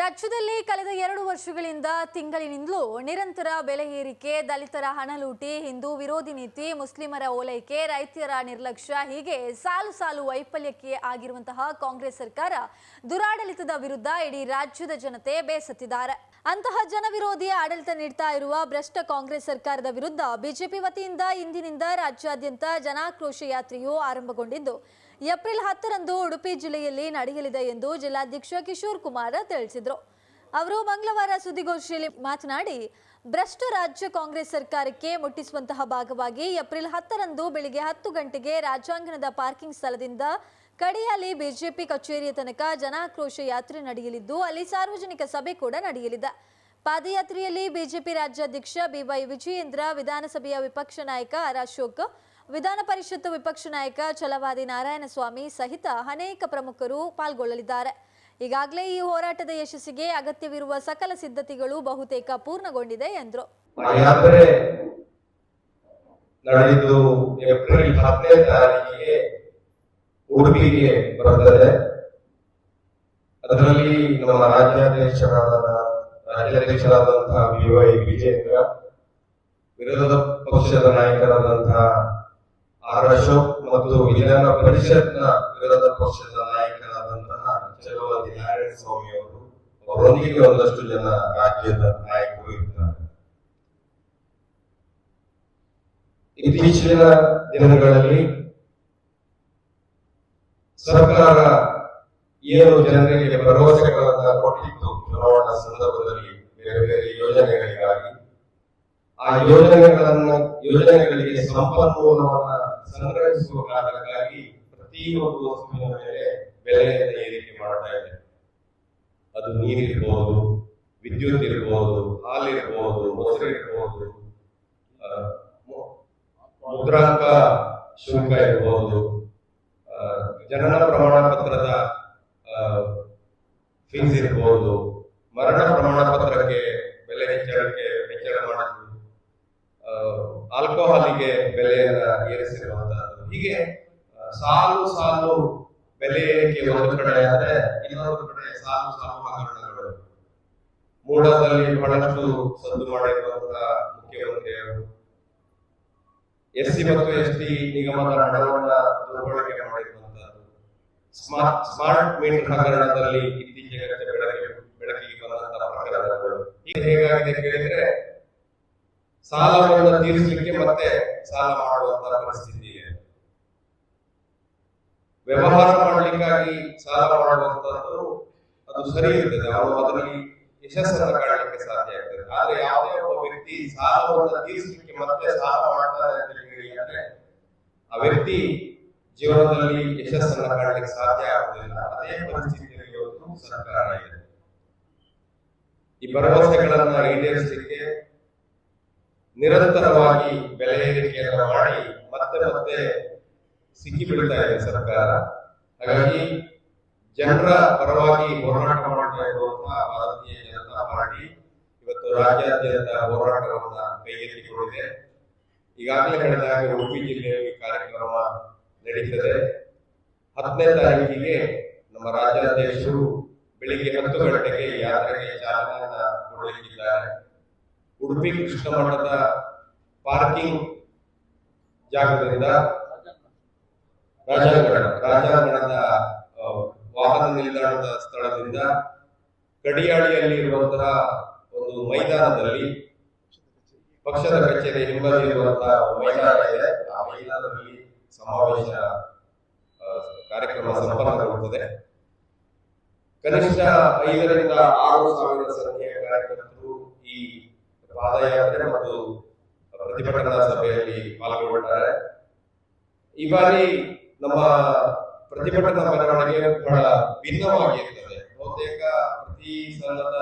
ರಾಜ್ಯದಲ್ಲಿ ಕಳೆದ ಎರಡು ವರ್ಷಗಳಿಂದ ತಿಂಗಳಿನಿಂದಲೂ ನಿರಂತರ ಬೆಲೆ ಏರಿಕೆ, ದಲಿತರ ಹಣ ಲೂಟಿ, ಹಿಂದೂ ವಿರೋಧಿ ನೀತಿ, ಮುಸ್ಲಿಮರ ಓಲೈಕೆ, ರೈತರ ನಿರ್ಲಕ್ಷ್ಯ ಹೀಗೆ ಸಾಲು ಸಾಲು ವೈಫಲ್ಯಕ್ಕೆ ಆಗಿರುವಂತಹ ಕಾಂಗ್ರೆಸ್ ಸರ್ಕಾರ ದುರಾಡಳಿತದ ವಿರುದ್ಧ ಇಡೀ ರಾಜ್ಯದ ಜನತೆ ಬೇಸತ್ತಿದ್ದಾರೆ. ಅಂತಹ ಜನವಿರೋಧಿ ಆಡಳಿತ ನೀಡ್ತಾ ಇರುವ ಭ್ರಷ್ಟ ಕಾಂಗ್ರೆಸ್ ಸರ್ಕಾರದ ವಿರುದ್ಧ ಬಿಜೆಪಿ ವತಿಯಿಂದ ಇಂದಿನಿಂದ ರಾಜ್ಯಾದ್ಯಂತ ಜನಾಕ್ರೋಶ ಯಾತ್ರೆಯು ಆರಂಭಗೊಂಡಿದ್ದು, ಏಪ್ರಿಲ್ ಹತ್ತರಂದು ಉಡುಪಿ ಜಿಲ್ಲೆಯಲ್ಲಿ ನಡೆಯಲಿದೆ ಎಂದು ಜಿಲ್ಲಾಧ್ಯಕ್ಷ ಕಿಶೋರ್ ಕುಮಾರ್ ತಿಳಿಸಿದರು. ಅವರು ಮಂಗಳವಾರ ಸುದ್ದಿಗೋಷ್ಠಿಯಲ್ಲಿ ಮಾತನಾಡಿ, ಭ್ರಷ್ಟ ರಾಜ್ಯ ಕಾಂಗ್ರೆಸ್ ಸರ್ಕಾರಕ್ಕೆ ಮುಟ್ಟಿಸುವಂತಹ ಭಾಗವಾಗಿ ಏಪ್ರಿಲ್ ಹತ್ತರಂದು ಬೆಳಿಗ್ಗೆ ಹತ್ತು ಗಂಟೆಗೆ ರಾಜ್ಯಾಂಗಣದ ಪಾರ್ಕಿಂಗ್ ಸ್ಥಳದಿಂದ ಕಡಿಯಾಲಿ ಬಿಜೆಪಿ ಕಚೇರಿಯ ತನಕ ಜನಾಕ್ರೋಶ ಯಾತ್ರೆ ನಡೆಯಲಿದ್ದು, ಅಲ್ಲಿ ಸಾರ್ವಜನಿಕ ಸಭೆ ಕೂಡ ನಡೆಯಲಿದೆ. ಪಾದಯಾತ್ರೆಯಲ್ಲಿ ಬಿಜೆಪಿ ರಾಜ್ಯಾಧ್ಯಕ್ಷ ಬಿವೈ ವಿಜಯೇಂದ್ರ, ವಿಧಾನಸಭೆಯ ವಿಪಕ್ಷ ನಾಯಕ ಆರ್ ಅಶೋಕ್, ವಿಧಾನ ಪರಿಷತ್ ವಿಪಕ್ಷ ನಾಯಕ ಛಲವಾದಿ ನಾರಾಯಣಸ್ವಾಮಿ ಸಹಿತ ಅನೇಕ ಪ್ರಮುಖರು ಪಾಲ್ಗೊಳ್ಳಲಿದ್ದಾರೆ. ಈಗಾಗಲೇ ಈ ಹೋರಾಟದ ಯಶಸ್ಸಿಗೆ ಅಗತ್ಯವಿರುವ ಸಕಲ ಸಿದ್ಧತೆಗಳು ಬಹುತೇಕ ಪೂರ್ಣಗೊಂಡಿದೆ, ಎಂದರು. ನಡೆದಿದ್ದು ಏಪ್ರಿಲ್ ಹತ್ತನೇ ತಾರೀಕಿಗೆ ಉಡುಪಿಗೆ ಬರುತ್ತದೆ. ಅದರಲ್ಲಿ ನಮ್ಮ ರಾಜ್ಯಾಧ್ಯಕ್ಷರಾದ, ರಾಜ್ಯಾಧ್ಯಕ್ಷರಾದಂತಹ ಬಿ ವೈ ವಿಜೇಂದ್ರ, ವಿರೋಧ ಪಕ್ಷದ ನಾಯಕರಾದಂತಹ ಆರ್ ಅಶೋಕ್ ಮತ್ತು ವಿಧಾನ ಪರಿಷತ್ನ ವಿರೋಧ ಪಕ್ಷದ ನಾಯಕರಾದಂತಹ ಚಲವಾದಿ ನಾರಾಯಣ ಸ್ವಾಮಿ ಅವರು ಅವರೊಂದಿಗೆ ಒಂದಷ್ಟು ಜನ ರಾಜ್ಯದ ನಾಯಕರು ಇದ್ದಾರೆ ಇತ್ತೀಚಿನ ದಿನಗಳಲ್ಲಿ ಸರ್ಕಾರ ಏನು ಜನರಿಗೆ ಭರವಸೆಗಳನ್ನ ಕೊಟ್ಟಿತ್ತು? ಚುನಾವಣಾ ಸಂದರ್ಭದಲ್ಲಿ ಬೇರೆ ಬೇರೆ ಯೋಜನೆಗಳಿಗಾಗಿ. ಆ ಯೋಜನೆಗಳನ್ನ, ಯೋಜನೆಗಳಿಗೆ ಸಂಪನ್ಮೂಲವನ್ನ ಸಂಗ್ರಹಿಸುವ ಕಾರಣಕ್ಕಾಗಿ ಪ್ರತಿಯೊಂದು ವಸ್ತುವಿನ ಮೇಲೆ ಬೆಲೆಯನ್ನು ಏರಿಕೆ ಮಾಡ್ತಾ ಇದೆ. ಅದು ನೀರಿರ್ಬೋದು ವಿದ್ಯುತ್ ಇರ್ಬೋದು ಹಾಲಿರ್ಬೋದು ಮೊಸರು ಇರ್ಬೋದು ಆ, ಮು- ಮುದ್ರಾಂಕ ಶುಲ್ಕ ಇರ್ಬೋದು. ಜನನ ಪ್ರಮಾಣ ಪತ್ರದ ಫೀಸ್ ಇರ್ಬೋದು. ಮರಣ ಪ್ರಮಾಣ ಪತ್ರಕ್ಕೆ ಬೆಲೆ ಹೆಚ್ಚಳಕ್ಕೆ ಹೆಚ್ಚಳ ಮಾಡಿದ್ದು ಆ, ಆಲ್ಕೋಹಾಲಿಗೆ ಬೆಲೆಯನ್ನ ಏರಿಸಿರುವಂತಹದ್ದು ಹೀಗೆ ಆ, ಸಾಲು ಸಾಲು ಬೆಲೆ ಏರಿಕೆ ಒಂದು ಕಡೆ ಆದ್ರೆ ಸಾಲು ಸಾಲು ಮೂಡದಲ್ಲಿ ಬಹಳಷ್ಟು ಸದ್ದು ಮಾಡಿರುವಂತಹ ಮುಖ್ಯಮಂತ್ರಿಯವರು. ಎಸ್ ಸಿ ಮತ್ತು ಎಸ್ ಟಿ ನಿಗಮದ ಹಣವನ್ನ ದುರ್ಬಳಕೆ ಮಾಡಿರುವಂತಹದ್ದು. ಸ್ಮಾರ್ಟ್ ಸ್ಮಾರ್ಟ್ ಮೀಟರ್ ಹಗರಣದಲ್ಲಿ ಇತ್ತೀಚೆಗೆ ಬೆಳಕಿಗೆ ಬೆಳಕಿಗೆ ಬಂದಂತಹ ಪ್ರಕರಣಗಳು. ಈಗ ಹೇಗಾಗಿದೆ ಕೇಳಿದ್ರೆ ಸಾಲವನ್ನು ತೀರಿಸಲಿಕ್ಕೆ ಮತ್ತೆ ಸಾಲ ಮಾಡುವಂತಹ ಪರಿಸ್ಥಿತಿ ಇದೆ. ವ್ಯವಹಾರ ಮಾಡಲಿಕ್ಕಾಗಿ ಸಾಲ ಮಾಡುವಂತದ್ದು ಅದು ಸರಿ ಇರ್ತದೆ. ಅವರು ಅದರಲ್ಲಿ ಯಶಸ್ಸನ್ನು ಕಾಣಲಿಕ್ಕೆ ಸಾಧ್ಯ ಆಗ್ತದೆ. ಆದ್ರೆ ಯಾವುದೇ ಒಬ್ಬ ವ್ಯಕ್ತಿ ಸಾಲವನ್ನು ತೀರಿಸಲಿಕ್ಕೆ ಮತ್ತೆ ಸಾಲ ಮಾಡ್ತಾರೆ ಅಂತ ಹೇಳಿ ಅಂದ್ರೆ ಆ ವ್ಯಕ್ತಿ ಜೀವನದಲ್ಲಿ ಯಶಸ್ಸನ್ನು ಕಾಣಲಿಕ್ಕೆ ಸಾಧ್ಯ ಆಗುವುದಿಲ್ಲ. ಅದೇ ಪರಿಸ್ಥಿತಿಯಲ್ಲಿ ಇವತ್ತು ಸರ್ಕಾರ ಇದೆ. ಈ ಭರವಸೆಗಳನ್ನ ಈಡೇರಿಸಲಿಕ್ಕೆ ನಿರಂತರವಾಗಿ ಬೆಲೆ ಏರಿಕೆಯನ್ನು ಮಾಡಿ ಮತ್ತೆ ಮತ್ತೆ ಸಿಕ್ಕಿ ಬೀಳ್ತಾ ಇದೆ ಸರ್ಕಾರ. ಹಾಗಾಗಿ ಜನರ ಪರವಾಗಿ ಹೋರಾಟ ಮಾಡ್ತಾ ಇರುವಂತಹ ಭಾರತೀಯ ಜನತಾ ಪಾರ್ಟಿ ಇವತ್ತು ರಾಜ್ಯಾದ್ಯಂತ ಹೋರಾಟವನ್ನ ಕೈಗೆತ್ತಿಕೊಂಡಿದೆ. ಈಗಾಗಲೇ ಕಳೆದ ಹಾಗೆ ಉಡುಪಿ ಜಿಲ್ಲೆಯಲ್ಲಿ ಕಾರ್ಯಕ್ರಮ ನಡೀತದೆ. ಹತ್ತನೇ ತಾರೀಕಿಗೆ ನಮ್ಮ ರಾಜ್ಯಾಧ್ಯಕ್ಷರು ಬೆಳಿಗ್ಗೆ ಹತ್ತು ಗಂಟೆಗೆ ಯಾತ್ರೆಗೆ ಚಾಲನೆಯನ್ನ ಕೊಡಲಿಕ್ಕಿದ್ದಾರೆ. ಉಡುಪಿ ಕೃಷ್ಣ ಮಠದ ಪಾರ್ಕಿಂಗ್ ಜಾಗದಿಂದ ರಾಜಾಂಗಣ ರಾಜಾಂಗಣದ ಆ, ವಾಹನ ನಿಲ್ದಾಣದ ಸ್ಥಳದಿಂದ ಕಡಿಯಾಳಿಯಲ್ಲಿ ಇರುವಂತಹ ಒಂದು ಮೈದಾನದಲ್ಲಿ ಪಕ್ಷದ ಕಚೇರಿ ಹಿಂಬದಿ ಇರುವಂತಹ ಮೈದಾನ ಇದೆ. ಆ ಮೈದಾನದಲ್ಲಿ ಸಮಾವೇಶ ಕಾರ್ಯಕ್ರಮ ಸಂಪನ್ನಗೊಳ್ಳುತ್ತದೆ ಕನಿಷ್ಠ ಐದರಿಂದ ಆರು ಸಾವಿರ ಸಂಖ್ಯೆಯ ಕಾರ್ಯಕರ್ತರು ಈ ಪಾದಯಾತ್ರೆ ಮತ್ತು ಪ್ರತಿಭಟನಾ ಸಭೆಯಲ್ಲಿ ಪಾಲ್ಗೊಳ್ಳುತ್ತಾರೆ. ಈ ಬಾರಿ ನಮ್ಮ ಪ್ರತಿಭಟನಾ ಮೆರವಣಿಗೆ ಬಹಳ ಭಿನ್ನವಾಗಿರುತ್ತದೆ. ಬಹುತೇಕ ಪ್ರತಿ ಸಲದ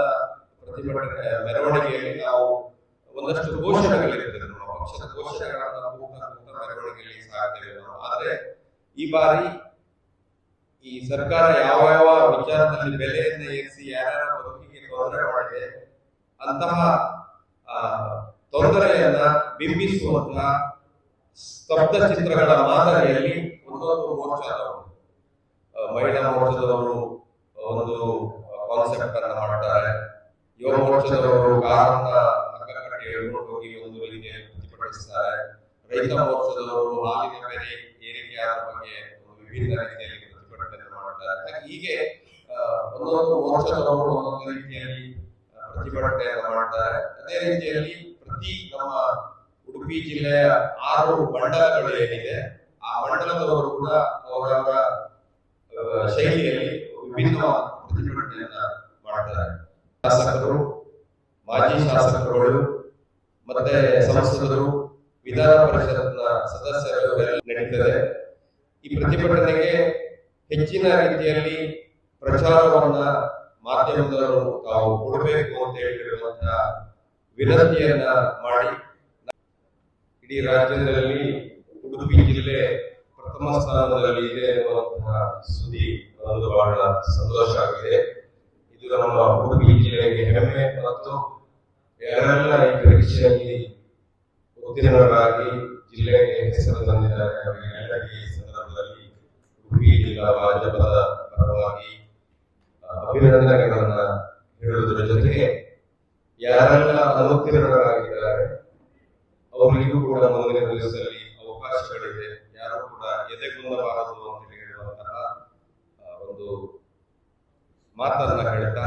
ಪ್ರತಿಭಟನೆ, ಮೆರವಣಿಗೆಯಲ್ಲಿ ನಾವು ಒಂದಷ್ಟು ಘೋಷಣೆಗಳಿರ್ತದೆ ನಮ್ಮ ಪಕ್ಷದ ಘೋಷಣೆಗಳನ್ನ ಮೆರವಣಿಗೆಯಲ್ಲಿ ಸಾಕ್ತೇವೆ ನಾವು ಆದ್ರೆ ಈ ಬಾರಿ ಈ ಸರ್ಕಾರ ಯಾವ ಯಾವ ವಿಚಾರದಲ್ಲಿ ಬೆಲೆಯನ್ನು ಏರಿಸಿ ಯಾರ್ಯಾರ ಬದುಕಿಗೆ ತೊಂದರೆ ಮಾಡಿದೆ, ಅಂತಹ ತೊಂದರೆಯನ್ನ ಬಿಂಬಿಸುವಂತಹ ಸ್ತಬ್ಧ ಚಿತ್ರಗಳ ಮಾದರಿಯಲ್ಲಿ ಒಂದೊಂದು ಮೋರ್ಚಾದವರು ಮಹಿಳಾ ಮೋರ್ಚಾದವರು ಕಾನ್ಸೆಪ್ಟ್ ಮಾಡ್ತಾರೆ ಯುವ ಮೋರ್ಚಾದವರು ಕಾರಣ ಹಗ್ಗ ಕಟ್ಟಿ ಎಳ್ಕೊಂಡು ಹೋಗಿ ಒಂದು ರೀತಿಯ ಪ್ರತಿಭಟಿಸ್ತಾರೆ ರೈತ ಮೋರ್ಚಾದವರು ಹಾಲಿನ ಬೆಲೆ ಏರಿಕೆಯಾದ ಬಗ್ಗೆ ವಿವಿಧ ವಿಭಿನ್ನ ರೀತಿಯಲ್ಲಿ ಪ್ರತಿಭಟನೆ ಮಾಡ್ತಾರೆ ಹಾಗೆ ಒಂದೊಂದು ಮೋರ್ಚಾದವರು ಒಂದೊಂದು ರೀತಿಯಲ್ಲಿ ಪ್ರತಿಭಟನೆಯನ್ನು ಮಾಡ್ತಾರೆ ಅದೇ ರೀತಿಯಲ್ಲಿ ಪ್ರತಿ ನಮ್ಮ ಉಡುಪಿ ಜಿಲ್ಲೆಯ ಆರು ಮಂಡಲಗಳು ಏನಿದೆ, ಆ ಮಂಡಲದವರು ಕೂಡ ಅವರವರ ಶೈಲಿಯಲ್ಲಿ ವಿಭಿನ್ನವಾದ ಪ್ರತಿಭಟನೆಯನ್ನ ಮಾಡ್ತಾರೆ ಶಾಸಕರು, ಮಾಜಿ ಶಾಸಕರುಗಳು, ಮತ್ತೆ ಸಂಸದರು ವಿಧಾನ ಪರಿಷತ್ನ ಸದಸ್ಯರು ನಡೀತದೆ. ಈ ಪ್ರತಿಭಟನೆಗೆ ಹೆಚ್ಚಿನ ರೀತಿಯಲ್ಲಿ ಪ್ರಚಾರವನ್ನ ಮಾಧ್ಯಮದವರು ತಾವು ಕೊಡಬೇಕು ಅಂತ ಹೇಳಿರುವಂತಹ ವಿನಂತಿಯನ್ನ ಮಾಡಿ. ಇಡೀ ರಾಜ್ಯದಲ್ಲಿ ಉಡುಪಿ ಜಿಲ್ಲೆ ಪ್ರಥಮ ಸ್ಥಾನದಲ್ಲಿ ಇದೆ ಎನ್ನುವಂತಹ ಸುದ್ದಿ ಒಂದು ಬಹಳ ಸಂತೋಷ ಆಗಿದೆ. ಇದು ನಮ್ಮ ಉಡುಪಿ ಜಿಲ್ಲೆಗೆ ಹೆಮ್ಮೆ ಮತ್ತು ಯಾರೆಲ್ಲ ಈ ಪರೀಕ್ಷೆಯಲ್ಲಿ ಉತ್ತೀರ್ಣರಾಗಿ ಜಿಲ್ಲೆಗೆ ಹೆಸರು ತಂದಿದ್ದಾರೆ. ಅವರಿಗೆ ಎಲ್ಲರಿಗೆ ಈ ಸಂದರ್ಭದಲ್ಲಿ ಉಡುಪಿ ಜಿಲ್ಲಾ ಭಾಜಪದ ಪರವಾಗಿ ಅಭಿನಂದನೆಗಳನ್ನು ಹೇಳುವುದರ ಜೊತೆಗೆ ಯಾರೆಲ್ಲ ಅನುತ್ತೀರ್ಣರಾಗಿದ್ದಾರೆ, ಅವರಿಗೂ ಕೂಡ ಮುಂದಿನ ದಿವಸದಲ್ಲಿ ಅವಕಾಶಗಳಿದೆ. ಯಾರು ಕೂಡ ಎದೆಗುಂದಬಾರದು ಅಂತ ಹೇಳುವಂತಹ ಮಾತನ್ನ ಹೇಳ್ತಾ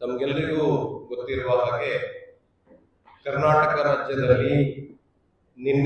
ತಮ್ಗೆಲ್ಲರಿಗೂ ಗೊತ್ತಿರುವ ಹಾಗೆ ಕರ್ನಾಟಕ ರಾಜ್ಯದಲ್ಲಿ ನಿನ್ನೆ